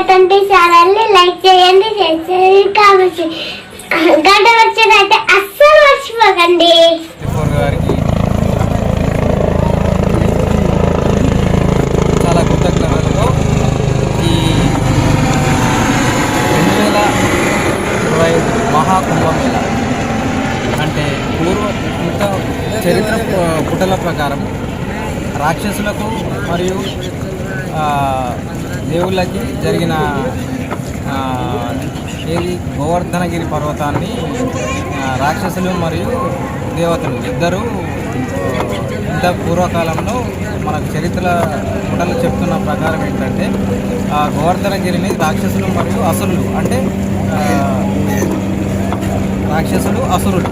Twenty ఛానల్ని like చేయండి కావచ్చు గంట వచ్చినట్టే అస్సలు మర్చిపోకండి. చాలా కృతజ్ఞతలతో ఈ రెండు వేల ఇరవై మహాకుంభమేళ అంటే పూర్వ చరిత్ర పుటల ప్రకారం రాక్షసులకు మరియు దేవుళ్ళకి జరిగిన ఏది? గోవర్ధనగిరి పర్వతాన్ని రాక్షసులు మరియు దేవతలు ఇద్దరు ఇంత పూర్వకాలంలో మనకు చరిత్ర పుటలు చెప్తున్న ప్రకారం ఏంటంటే ఆ గోవర్ధనగిరిని రాక్షసులు మరియు అసురులు అంటే రాక్షసులు అసురులు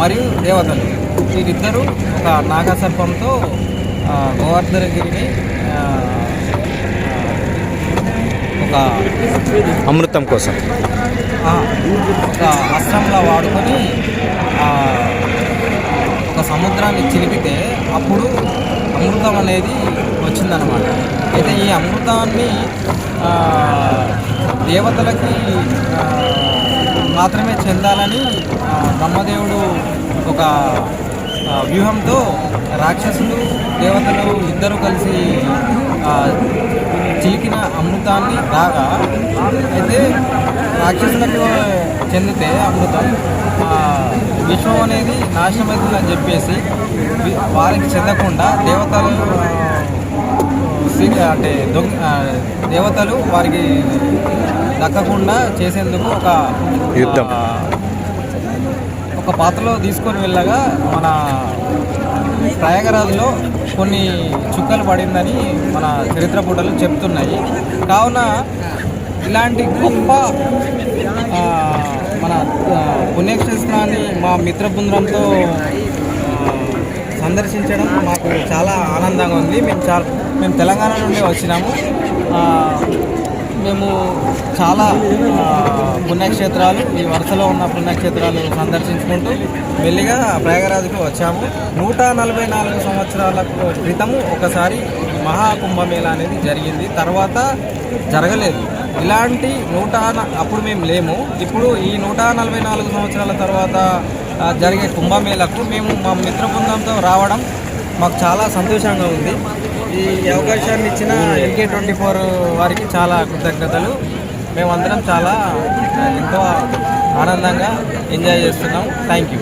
మరియు దేవతలు వీరిద్దరూ ఒక నాగసర్పంతో గోవర్ధనగిరిని ఒక అమృతం కోసం. ఒక అస్త్రంలా వాడుకొని ఒక సముద్రాన్ని చిలిపితే అప్పుడు అమృతం అనేది వచ్చిందనమాట అయితే ఈ అమృతాన్ని దేవతలకి మాత్రమే చెందాలని బ్రహ్మదేవుడు ఒక వ్యూహంతో రాక్షసులు దేవతలు ఇద్దరు కలిసి ఆ, చిలికిన అమృతాన్ని రాగా అయితే రాక్షసులకు చెందితే అమృతం విశ్వం అనేది నాశనమవుతుందని చెప్పేసి వారికి చెందకుండా దేవతలు అంటే దేవతలు వారికి దక్కకుండా చేసేందుకు ఒక యుద్ధం. ఒక పాత్రలో తీసుకొని వెళ్ళగా మన ప్రయాగరాజులో కొన్ని చుక్కలు పడిందని మన చరిత్ర పూటలు చెప్తున్నాయి. కావున ఇలాంటి గొప్ప మన పుణ్యక్షేత్రాన్ని మా మిత్ర బృందంతో సందర్శించడం మాకు చాలా ఆనందంగా ఉంది. మేము చాలా మేము తెలంగాణ నుండి వచ్చినాము. మేము చాలా పుణ్యక్షేత్రాలు ఈ వరుసలో ఉన్న పుణ్యక్షేత్రాలు సందర్శించుకుంటూ మెల్లిగా ప్రయాగరాజుకు వచ్చాము. నూట నలభై నాలుగు సంవత్సరాల క్రితము ఒకసారి మహాకుంభమేళ అనేది జరిగింది. తర్వాత జరగలేదు. ఇలాంటి నూట అప్పుడు మేము లేము. ఇప్పుడు ఈ నూట నలభై నాలుగు సంవత్సరాల తర్వాత జరిగే కుంభమేళకు మేము మా మిత్ర బృందంతో రావడం మాకు చాలా సంతోషంగా ఉంది. ఈ అవకాశాన్ని ఇచ్చిన ఎన్కే ట్వంటీ ఫోర్ వారికి చాలా కృతజ్ఞతలు. మేమందరం చాలా ఎంతో ఆనందంగా ఎంజాయ్ చేస్తున్నాం. Thank you